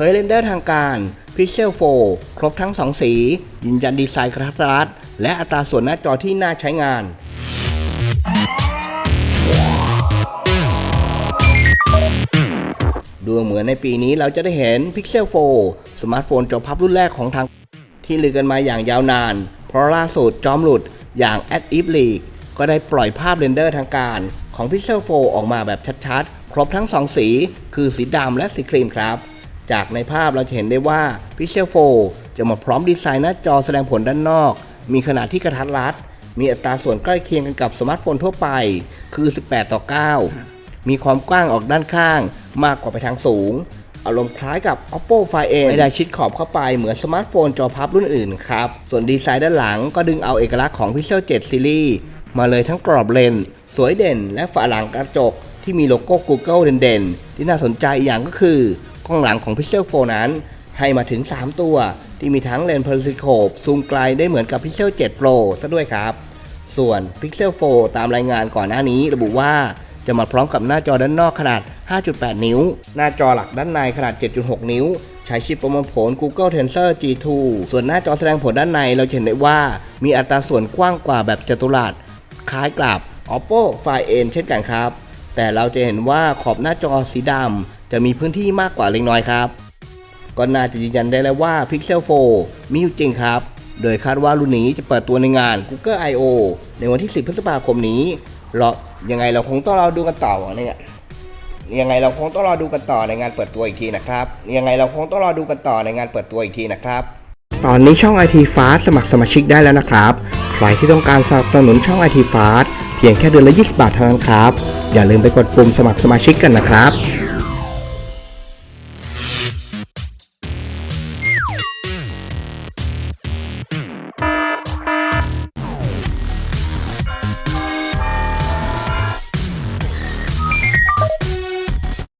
ผยเรนเดอร์ทางการ Pixel 4 ครบทั้ง 2 สี ยืนยันดีไซน์กระทัดรัด และอัตราส่วนหน้าจอที่น่าใช้งาน ดูเหมือนในปีนี้เราจะได้เห็น Pixel 4 สมาร์ทโฟนจอพับรุ่นแรกของทาง ที่ลือกันมาอย่างยาวนาน เพราะล่าสุดจอมหลุดอย่าง a d i v League ก็ได้ปล่อยภาพเรนเดอร์ทางการของ Pixel 4 ออกมาแบบชัดๆ ครบทั้ง 2 สี คือสีดำและสีครีมครับ จากในภาพเราจะเห็นได้ว่า Pixel 4 จะมาพร้อมดีไซน์หน้าจอแสดงผลด้านนอก มีขนาดที่กระทัดรัด มีอัตราส่วนใกล้เคียงกันกับสมาร์ทโฟนทั่วไป คือ 18 ต่อ 9 มีความกว้างออกด้านข้าง มากกว่าไปทางสูง อารมณ์คล้ายกับ Oppo Find N ไม่ได้ชิดขอบเข้าไปเหมือนสมาร์ทโฟนจอพับรุ่นอื่นครับ ส่วนดีไซน์ด้านหลังก็ดึงเอาเอกลักษณ์ของ Pixel 7 Series มาเลยทั้งกรอบเลนส์สวยเด่น และฝาหลังกระจก ที่มีโลโก้ Google เด่นๆ ที่น่าสนใจอีกอย่างก็คือ กล้องหลังของ Pixel 4 นั้น ให้มาถึง 3 ตัว ที่มีทั้งเลนส์ Periscope ซูมไกลได้เหมือนกับ Pixel 7 Pro ซะด้วยครับ ส่วน Pixel 4 ตามรายงานก่อนหน้านี้ระบุว่าจะมาพร้อมกับหน้าจอด้านนอกขนาด 5.8 นิ้ว หน้าจอหลักด้านในขนาด 7.6 นิ้ว ใช้ชิปประมวลผล Google Tensor G2 ส่วนหน้าจอแสดงผลด้านในเราเห็นได้ว่า มีอัตราส่วนกว้างกว่าแบบจัตุรัส คล้ายกับ Oppo Find N เช่นกันครับ แต่เราจะเห็นว่าขอบหน้าจอสีดำ จะมีพื้นที่มากกว่าเล็กน้อยครับก็น่าจะยืนยันได้แล้วว่า Pixel 4 มีอยู่จริงครับ โดยคาดว่ารุ่นนี้จะเปิดตัวในงาน Google I/O ในวันที่ 10 พฤษภาคมนี้เรายังไงเราคงต้องรอดูกันต่อเนี่ยยังไงเราคงต้องรอดูกันต่อในงานเปิดตัวอีกทีนะครับ ยังไงเราคงต้องรอดูกันต่อในงานเปิดตัวอีกทีนะครับ ตอนนี้ช่อง IT Fast สมัครสมาชิกได้แล้วนะครับ ใครที่ต้องการสนับสนุนช่อง IT Fast เพียงแค่เดือนละ 20 บาทเท่านั้นครับ อย่าลืมไปกดปุ่มสมัครสมาชิกกันนะครับ